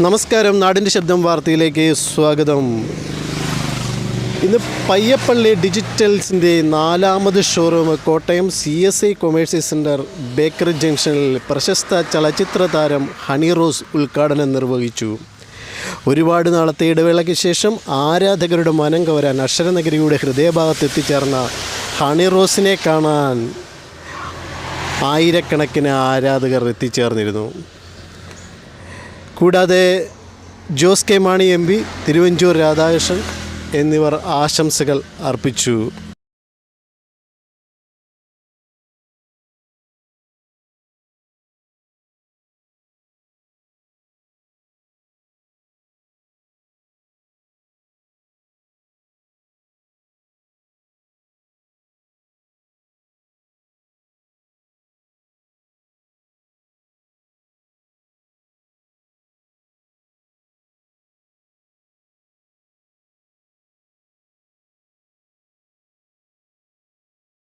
നമസ്കാരം. നാടിന്റെ ശബ്ദം വാർത്തയിലേക്ക് സ്വാഗതം. ഇന്ന് പയ്യപ്പള്ളി ഡിജിറ്റൽസിന്റെ നാലാമത് showroom Kottayam C S I commercial centre bakery ജംഗ്ഷനിൽ പ്രശസ്ത ചലച്ചിത്ര താരം ഹണി റോസ് ഉദ്ഘാടനം നിർവഹിച്ചു. ഒരുപാട് നാളത്തെ ഇടവേളയ്ക്ക് ശേഷം ആരാധകരുടെ മനം കവരാൻ അക്ഷരനഗരിയുടെ ഹൃദയഭാഗത്ത് എത്തിച്ചേർന്ന ഹണി റോസിനെ കാണാൻ ആയിരക്കണക്കിന് ആരാധകർ എത്തിച്ചേർന്നിരുന്നു. കൂടാതെ Jose K Mani M P Thiruvanchoor Radhakrishnan എന്നിവർ ആശംസകൾ അർപ്പിച്ചു.